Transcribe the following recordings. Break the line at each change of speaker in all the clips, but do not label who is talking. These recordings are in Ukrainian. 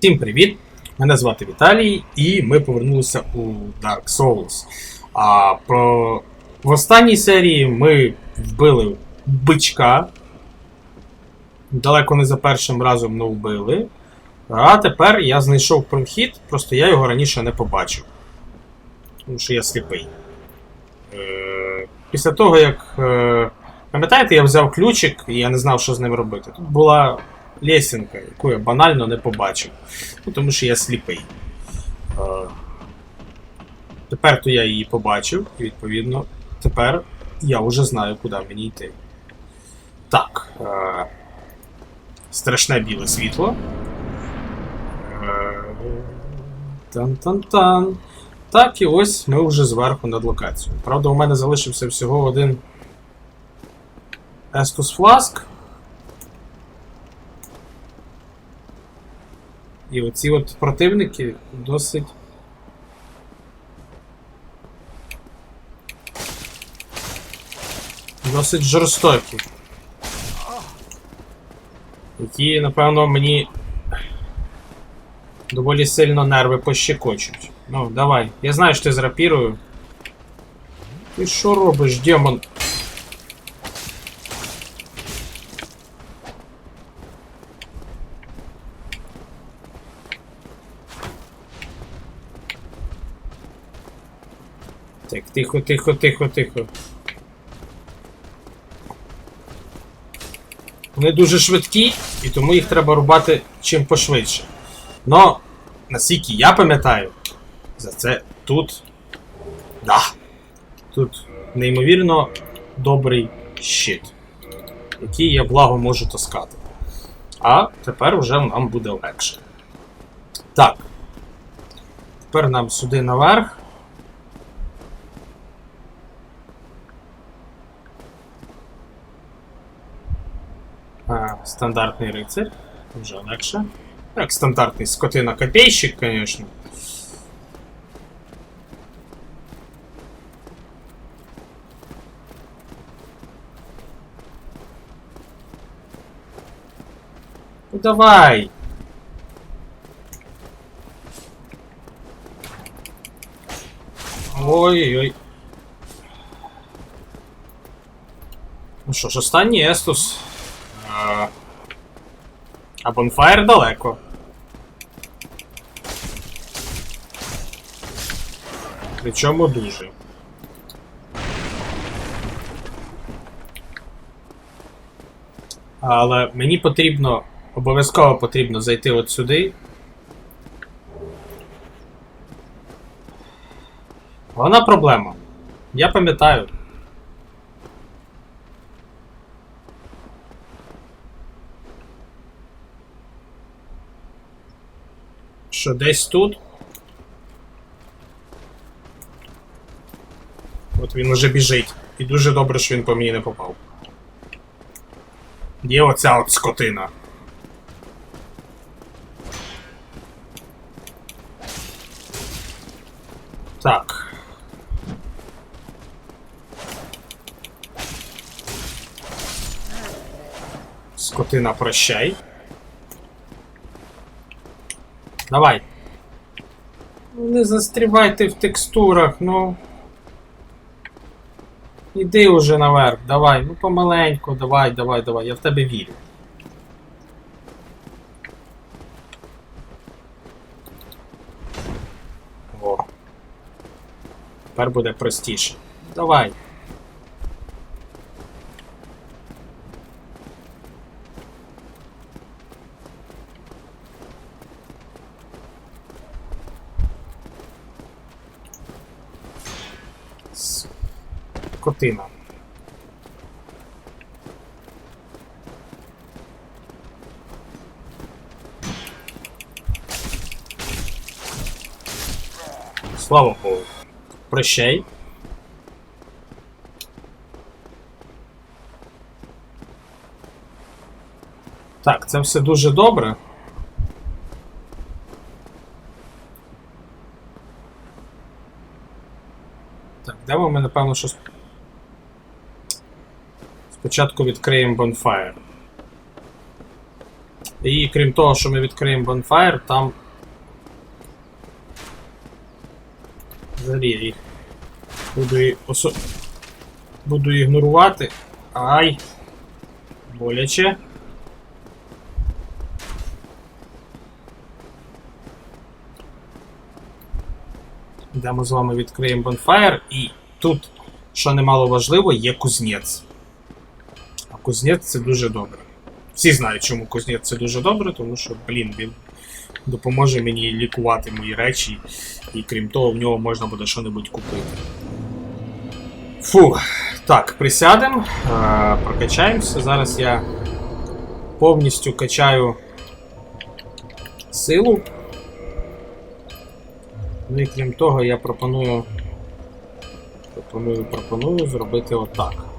Всім привіт! Мене звати Віталій, і ми повернулися у Dark Souls. А про... в останній серії ми вбили бичка. Далеко не за першим разом не вбили. А тепер я знайшов прохід, просто я його раніше не побачив. Тому що я сліпий. Е, Після того, як. е, Пам'ятаєте, я взяв ключик і я не знав, що з ним робити. Тут була лесінка, яку я банально не побачив. Ну, тому що я сліпий. Е, Тепер то я її побачив, і відповідно, тепер я вже знаю, куди мені йти. Так. Е, страшне біле світло. Е, Тан-тан-тан. Так, і ось ми вже зверху над локацією. Правда, у мене залишився всього один Estus Flask. І оці от противники досить. Досить жорстокі. Які, напевно, мені доволі сильно нерви пощекочуть. Ну, давай. Я знаю, що ти з рапірою. Ти що робиш, демон? Тихо, тихо, тихо, тихо. Вони дуже швидкі, і тому їх треба рубати чим пошвидше. Но, наскільки я пам'ятаю, за це тут. Да. Тут неймовірно добрий щит, який я благо можу таскати. А тепер вже нам буде легше. Так. Тепер нам сюди наверх. Стандартний рицарь. Вже легше. Як стандартний скотина копейщик, звісно. Ну давай! Ой-ой-ой. Ну що ж, останній Естус. А, Bonfire далеко. Причому дуже. Але мені потрібно, обов'язково потрібно зайти от сюди. Вона проблема. Я пам'ятаю. Що десь тут? От він уже біжить. І дуже добре, що він по мені не попав. Є оця от скотина. Так. Скотина, прощай. Давай. Ну, Не застрівайте в текстурах, ну. Іди уже наверх, давай, ну помаленьку, давай, давай, давай, я в тебе вірю. О. Тепер буде простіше. Давай. Скотина. Слава Богу. Прощай. Так, це все дуже добре. Так, йдемо ми, напевно, що. Сп- Спочатку відкриємо Bonfire. І крім того, що ми відкриємо Bonfire, там. Взагалі їх буду, осо... буду ігнорувати. Ай! Боляче. Йдемо з вами відкриємо Bonfire, і тут, що немало важливо, є кузнець. Кузнець це дуже добре. Всі знають, чому кузнець це дуже добре, тому що, блін, він допоможе мені лікувати мої речі, і крім того, в нього можна буде що-небудь купити. Фу, так, присядемо, е, прокачаємося. Зараз я повністю качаю силу. Ну і крім того, я пропоную. Пропоную, пропоную зробити отак.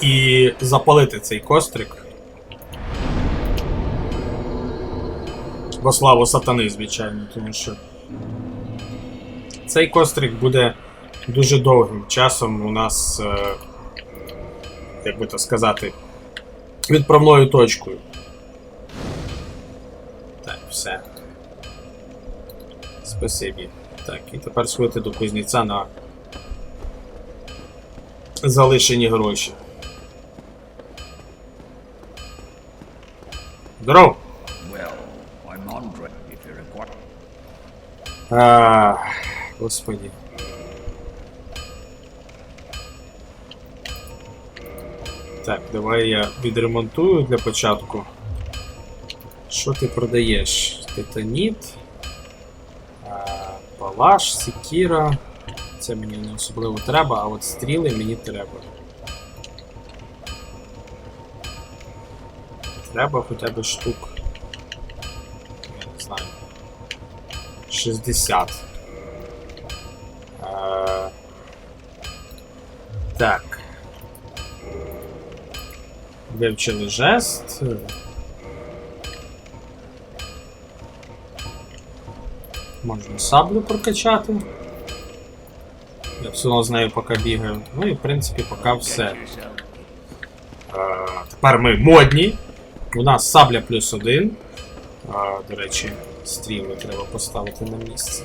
І запалити цей кострик. Во славу сатани, звичайно, тому що цей кострик буде дуже довгим часом у нас, е, як би то сказати, відправною точкою. Так, все. Спасибі. Так, і тепер сходити до кузнеця на залишені гроші. Здоров!
Well, I'm Andre, if you require.
А, господи. Так, давай я відремонтую для початку. Що ти продаєш? Титаніт, палаш, секіра. Це мені не особливо треба, а от стріли мені треба. Треба хоча б штук. Я не знаю. 60. Е, Так. Вивчили жест. Можна саблю прокачати. Я все одно з нею поки бігаю. Ну і в принципі поки все. Е, Тепер ми модні. У нас сабля плюс один. А, до речі, стріли треба поставити на місце.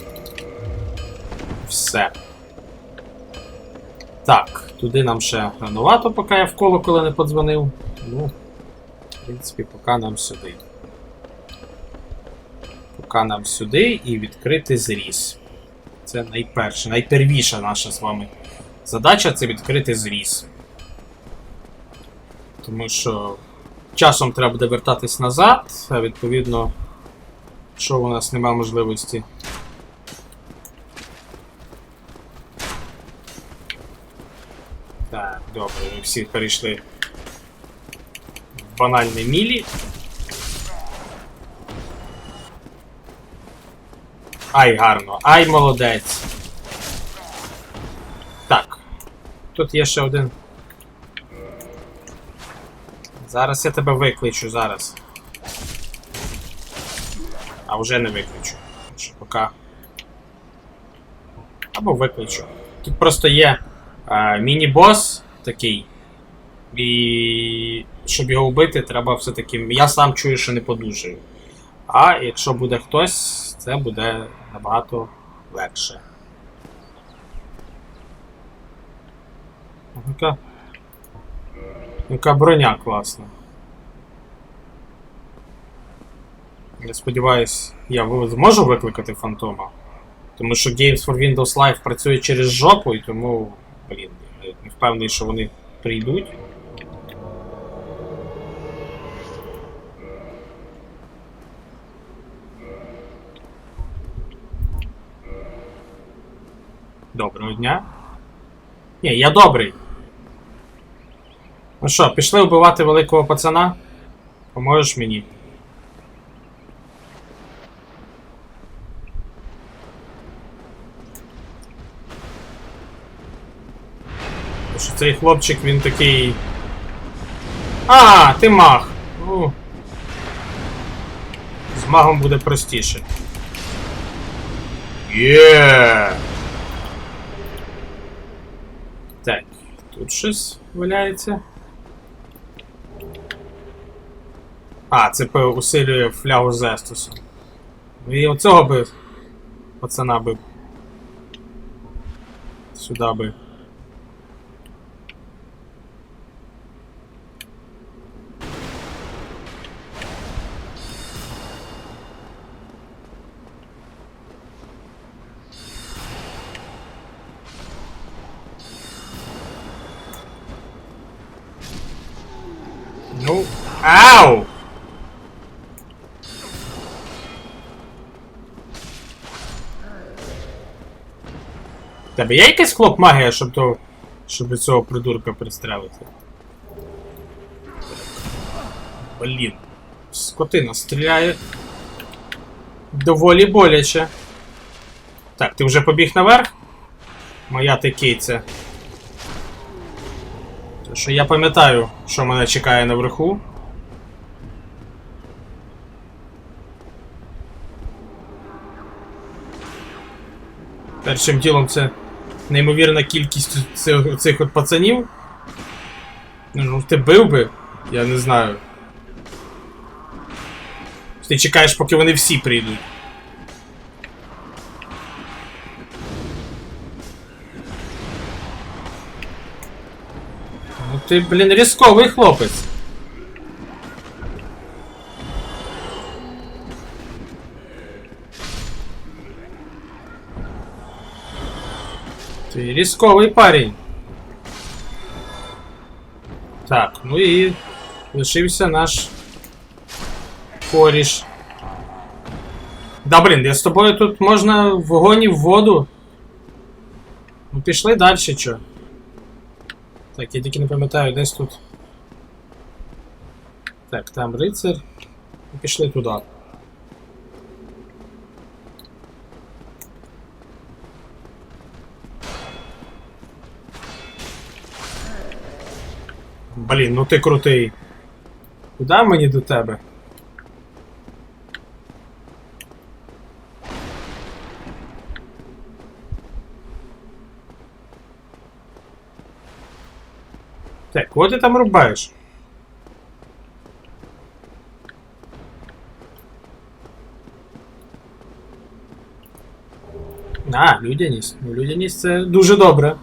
Все. Так, туди нам ще рановато, поки я в коло коли не подзвонив. Ну, в принципі, поки нам сюди. Поки нам сюди і відкрити зріз. Це найперше, найпервіша наша з вами задача це відкрити зріз. Тому що часом треба буде вертатись назад, відповідно, що у нас немає можливості. Так, добре, ми всі перейшли в банальний мілі. Ай, гарно, ай, молодець. Так. Тут є ще один. Зараз я тебе викличу, зараз. А вже не викличу. Ще. Або викличу. Тут просто є е, міні-бос такий. І щоб його вбити, треба все-таки. Я сам чую, що не подужаю. А якщо буде хтось, це буде набагато легше. Яка, яка броня класна. Я сподіваюсь, я зможу викликати фантома. Тому що Games for Windows Live працює через жопу, і тому, блін, я не впевнений, що вони прийдуть. Доброго дня. Ні, я добрий. Ну що, пішли вбивати великого пацана? Поможеш мені? Що цей хлопчик він такий. А, ти маг. Ну. З магом буде простіше. Є. Так. Тут щось валяється. А, це усилює флягу з Естусом. І оцього би. Пацана би. Сюди би. Тебе є якийсь хлоп магія, щоб то. щоб цього придурка пристрелити? Блін. Скотина стріляє. Доволі боляче. Так, ти вже побіг наверх? Моя ти киця. Тому що я пам'ятаю, що мене чекає наверху. Першим ділом це неймовірна кількість цих, цих от пацанів. Ну, ти бив би, я не знаю. Ти чекаєш, поки вони всі прийдуть. Ну ти, блін, різковий хлопець. Ти різковий парень. Так, ну і лишився наш коріш. Да, блін, я з тобою тут можна в вогонь і в воду. Ну пішли далі, чо. Так, я тільки не пам'ятаю, десь тут. Так, там рицар. І пішли туди. Блін, ну ти крутий. Куди мені до тебе? Так, кого ти там рубаєш? А, людяність. Ну, людяність це дуже добре.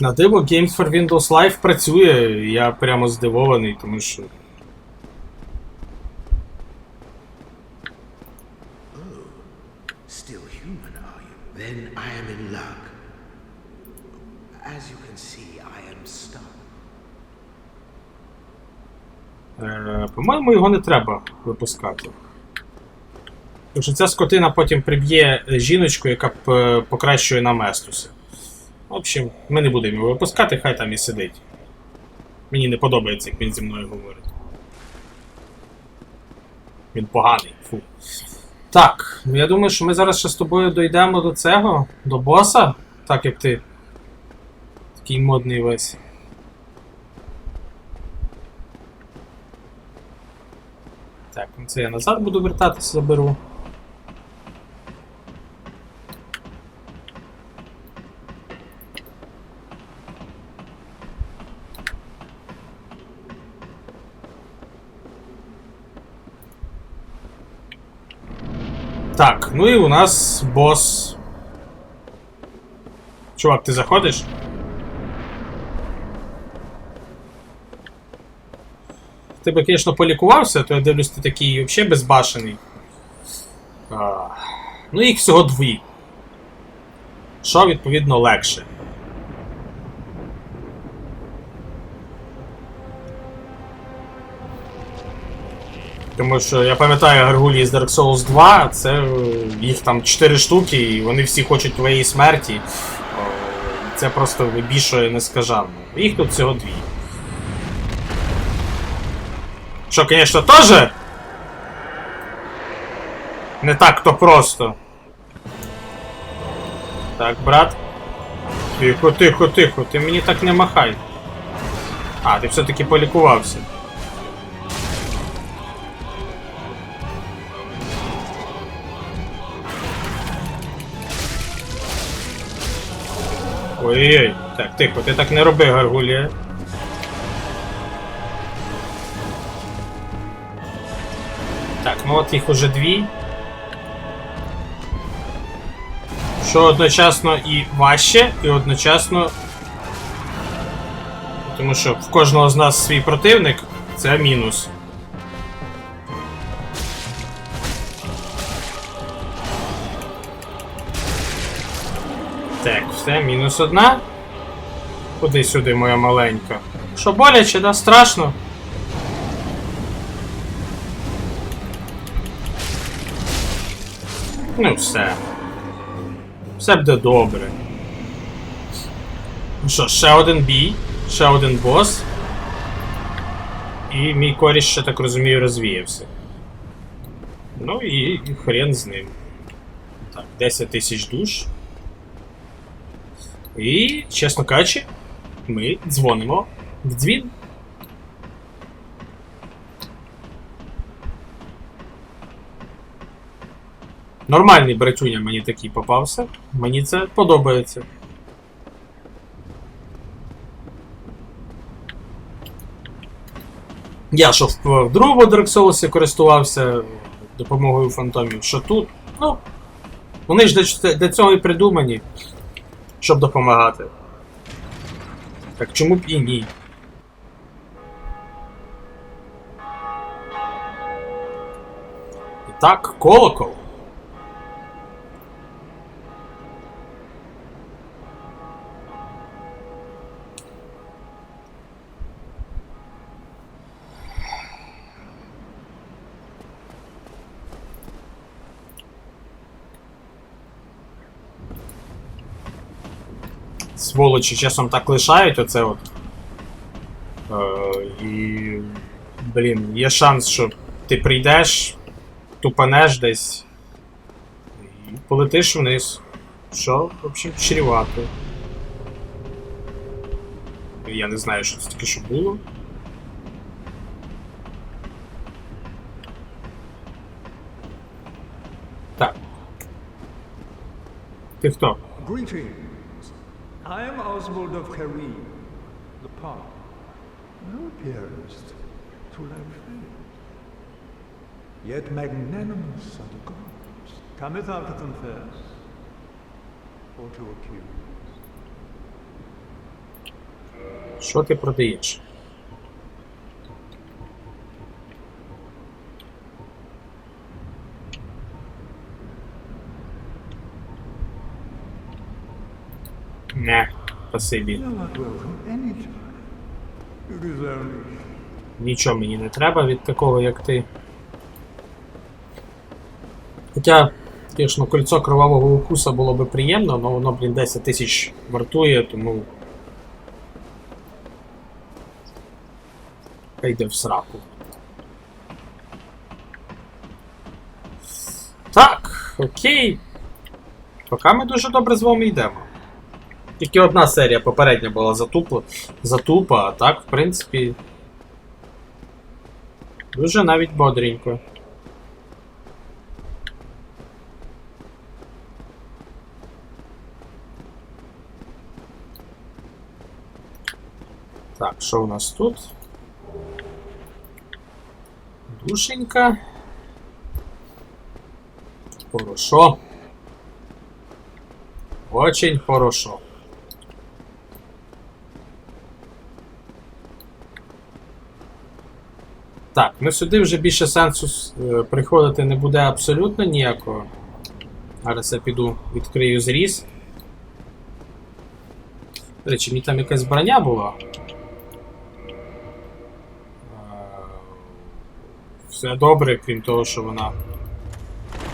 На диво Games for Windows Live працює, я прямо здивований, тому що. По-моєму, його не треба випускати. Тому що ця скотина потім приб'є жіночку, яка покращує нам Естуси. В общем, ми не будемо його випускати, хай там і сидить. Мені не подобається, як він зі мною говорить. Він поганий, фу. Так, ну я думаю, що ми зараз ще з тобою дійдемо до цього, до боса, так як ти такий модний весь. Так, ну це я назад буду вертатися, заберу. Так, ну і у нас бос. Чувак, ти заходиш? Ти би, звісно, полікувався, то я дивлюсь, ти такий взагалі безбашений. А, ну, їх всього дві. Що, відповідно, легше. Тому що я пам'ятаю Гаргулі з Dark Souls 2, це е, їх там 4 штуки, і вони всі хочуть твоєї смерті. Це просто вибішує нескажанно. Їх тут всього дві. Що, звісно, теж не так то просто. Так, брат. Тихо, тихо, тихо, ти мені так не махай. А, ти все-таки полікувався. Ой-ой-ой. Так, тихо, ти так не роби, Гаргулія. Так, ну от їх уже дві. Що одночасно і важче, і одночасно. Тому що в кожного з нас свій противник це мінус. Все, мінус одна. Куди сюди, моя маленька? Що боляче, да? Страшно? Ну все. Все буде добре. Ну що, ще один бій, ще один бос. І мій коріш, ще так розумію, розвіявся. Ну і хрен з ним. Так, 10 тисяч душ. І, чесно кажучи, ми дзвонимо в дзвін. Нормальний братюня мені такий попався. Мені це подобається. Я що в, другому Dark Souls користувався допомогою фантомів, що тут, ну. Вони ж для цього і придумані, щоб допомагати. Так чому б і ні? І так, колокол. Сволочі часом так лишають оце от. Е, і. Блін, є шанс, що ти прийдеш, тупанеш десь і полетиш вниз. Що, в общем, чревато. Я не знаю, що це таке що було. Так. Ти хто?
Greetings. I am Oswald of Careem, the Park. Thou appearest to lack faith. Yet magnanimous are the gods. Cometh out to confess, or to accuse.
Що ти продаєш? Не, Спасибі.
Only
Нічого мені не треба від такого, як ти. Хоча, звісно, кольцо кровавого укуса було би приємно, але воно, блін, 10 тисяч вартує, тому. Йде в сраку. Так, окей. Поки ми дуже добре з вами йдемо. Тільки одна серія попередня була затупла, затупа, а так, в принципі. Дуже навіть бодренько. Так, що у нас тут? Душенька. Хорошо. Очень хорошо. Так, ну сюди вже більше сенсу е, приходити не буде абсолютно ніякого. Зараз я піду відкрию зріз. До речі, мені там якась броня була. Е, Все добре, крім того, що вона.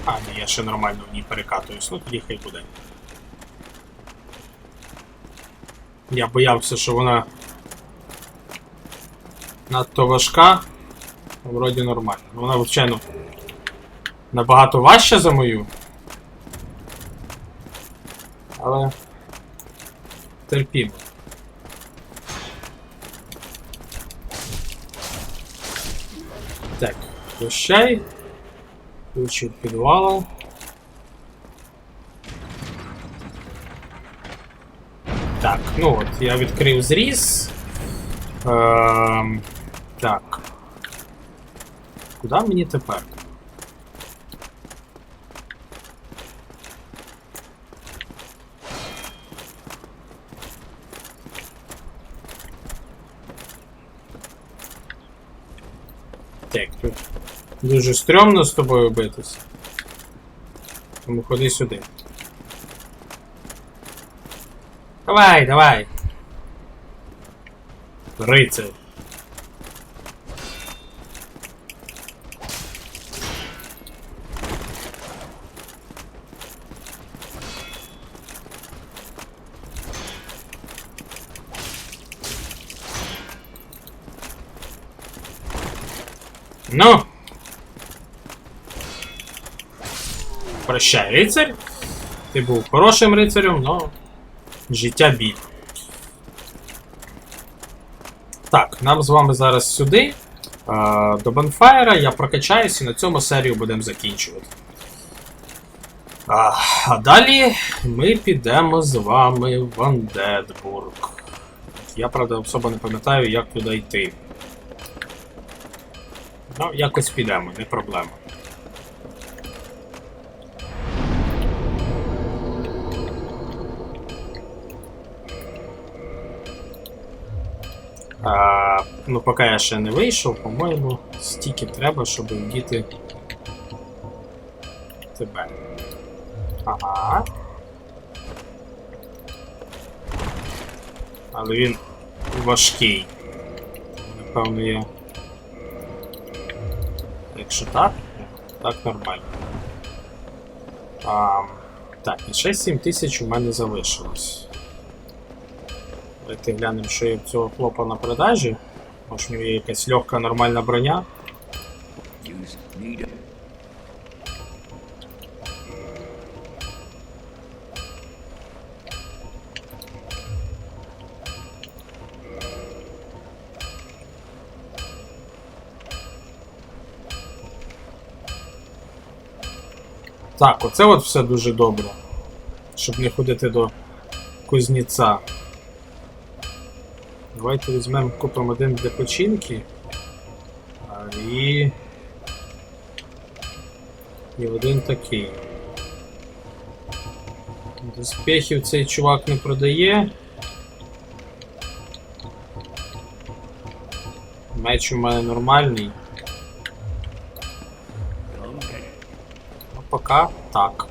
А, ні, я ще нормально в ній перекатуюсь, ну тоді хай буде. Я боявся, що вона надто важка. Вроді нормально. Вона, звичайно, набагато важча за мою. Але. Терпімо. Так, прощай. Ключ від підвала. Так, Ну от, я відкрив зріз. Ем. Куди мені тепер? Так, тут дуже стрьомно з тобою битися. Тому ходи сюди. Давай, давай. Рицарь. Ну. Прощай, рицарь. Ти був хорошим рицарем, но життя біль. Так, нам з вами зараз сюди. До Бонфайра я прокачаюсь і на цьому серію будемо закінчувати. А, а далі ми підемо з вами в Андедбург. Я, правда, особо не пам'ятаю, як туди йти. Ну, якось підемо, не проблема. А, ну, поки я ще не вийшов, по-моєму, стільки треба, щоб вдіти тебе. Ага. Але він важкий. Напевно, я. Якщо так, так нормально. А, так, і ще 7 тисяч у мене залишилось. Давайте глянемо, що є в цього хлопа на продажі. Може, в нього є якась легка нормальна броня. Так, оце от все дуже добре. Щоб не ходити до кузніця. Давайте візьмемо, купимо один для починки. І. І один такий. Доспехів цей чувак не продає. Меч у мене нормальний. Пока так.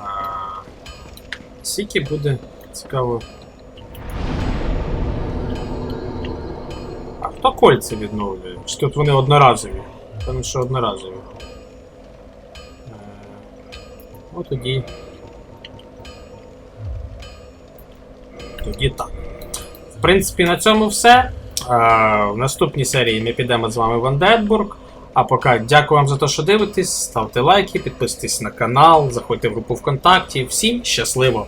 А, Скільки буде цікаво. А хто кольця відновлює? Чи тут вони одноразові? Певно, що одноразові. Е, Ну тоді. Тоді так. В принципі, на цьому все. Е, В наступній серії ми підемо з вами в Андетбург. А поки дякую вам за те, що дивитесь, ставте лайки, підписуйтесь на канал, заходьте в групу ВКонтакті. Всім щасливо!